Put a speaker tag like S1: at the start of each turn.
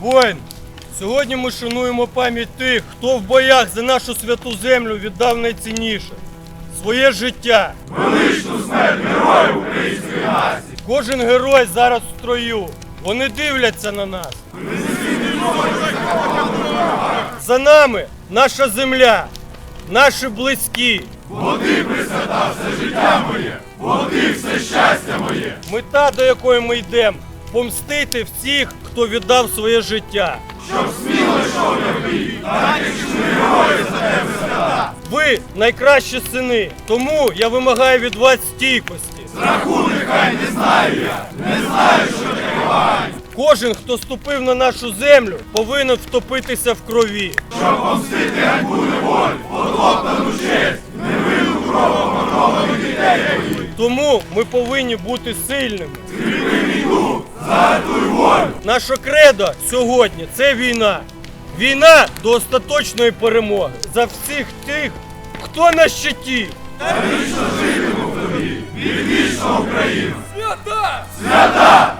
S1: Воїн, сьогодні ми шануємо пам'ять тих, хто в боях за нашу святу землю віддав найцінніше своє життя. Величну смерть героїв української нації! Кожен герой зараз в строю. Вони дивляться на нас. За нами наша земля, наші близькі. Води присвята все життя моє, води все щастя моє. Мета, до якої ми йдемо, помстити всіх, хто віддав своє життя. Щоб сміло йшов я бій, так як герої за тебе свята. Ви найкращі сини, тому я вимагаю від вас стійкості. Страху нехай не знаю я, не знаю, що таке Кожен, хто ступив на нашу землю, повинен втопитися в крові. Тому ми повинні бути сильними. Наше кредо сьогодні це війна. Війна до остаточної перемоги за всіх тих, хто на щиті.
S2: Свята! тобі! Могуть! Україна! Свята! Соборна!